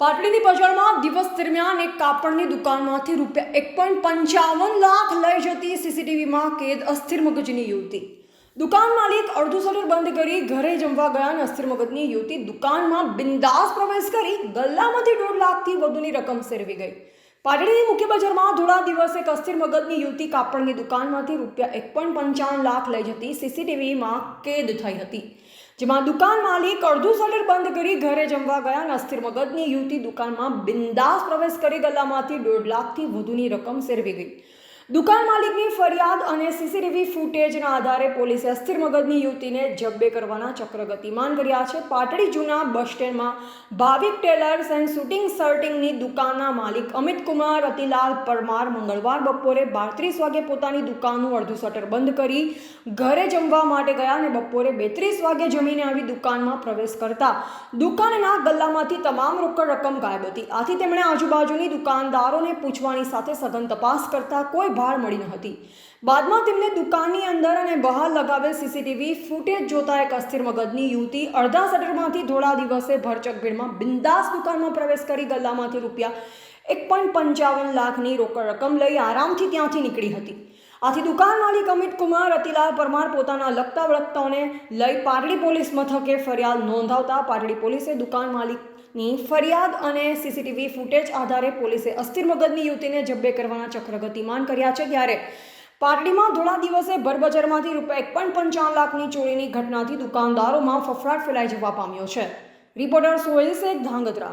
પાટડીની બજારમાં દિવસ દરમિયાન એક કાપડની દુકાનમાંથી રૂપિયા એક પોઈન્ટ પંચાવન લાખ લઈ જતી સીસીટીવીમાં કેદ અસ્થિર મગજની યુવતી. દુકાન માલિક અડધું શટર બંધ કરી ઘરે જમવા ગયા અને અસ્થિર મગજની યુવતી દુકાનમાં બિંદાસ પ્રવેશ કરી ગલ્લામાંથી દોઢ લાખથી વધુની રકમ સેરવી ગઈ. પાટડીની મુખ્ય બજારમાં ધોળા દિવસે કસ્તીર મગજની યુવતી કાપડની દુકાનમાંથી રૂપિયા એક પોઈન્ટ પંચાવન લાખ લઈ જતી સીસીટીવીમાં કેદ થઈ હતી. જેમાં દુકાન માલિક અડધું શટર બંધ કરી ઘરે જમવા ગયા અને અસ્થિર મગજની યુવતી દુકાનમાં બિંદાસ પ્રવેશ કરી ગલ્લામાંથી દોઢ લાખથી વધુની રકમ સેરવી ગઈ. દુકાન માલિકની ફરિયાદ અને સીસીટીવી ફૂટેજના આધારે પોલીસે અસ્થિર મગજની યુવતીને જબ્બે કરવાના ચક્ર ગતિમાન કર્યા છે. પાટડી જૂના બસ સ્ટેન્ડમાં ભાવિક ટેલર્સ એન્ડ શૂટિંગ શર્ટિંગની દુકાનના માલિક અમિત કુમાર, અતિલાલ પરમાર મંગળવાર બપોરે બારત્રીસ વાગે પોતાની દુકાનનું અડધું શટર બંધ કરી ઘરે જમવા માટે ગયા અને બપોરે બેત્રીસ વાગે જમીને આવી દુકાનમાં પ્રવેશ કરતા દુકાનના ગલ્લામાંથી તમામ રોકડ રકમ ગાયબ હતી. આથી તેમણે આજુબાજુની દુકાનદારોને પૂછવાની સાથે સઘન તપાસ કરતા કોઈ ભાળ મળી ન હતી. બાદમાં તેમને દુકાનની અંદર અને બહાર લગાવેલ સીસીટીવી ફૂટેજ જોતા એક અસ્થિર મગજની યુવતી અડધા શટરમાંથી ધોળા દિવસે ભરચક ભીડમાં બિંદાસ દુકાનમાં પ્રવેશ કરી ગલ્લામાંથી રૂપિયા એક પોઈન્ટ પંચાવન લાખની રોકડ રકમ લઈ આરામથી ત્યાંથી નીકળી હતી. આથી દુકાન માલિક અમિત કુમાર રતિલાલ પરમાર પોતાના લગતા વળગતાઓને લઈ પાટડી પોલીસ મથકે ફરિયાદ નોંધાવતા પાટડી પોલીસે દુકાન માલિકની ફરિયાદ અને સીસીટીવી ફૂટેજ આધારે પોલીસે અસ્થિર મગજની યુવતીને જબ્બે કરવાના ચક્ર ગતિમાન કર્યા છે ત્યારે પાટડીમાં ધોળા દિવસે ભરબજારમાંથી રૂપિયા એક પોઈન્ટ પંચાવન લાખની ચોરીની ઘટનાથી દુકાનદારોમાં ફફડાટ ફેલાઈ જવા પામ્યો છે. રિપોર્ટર સોહેલ શેખ, ધાંગધ્રા.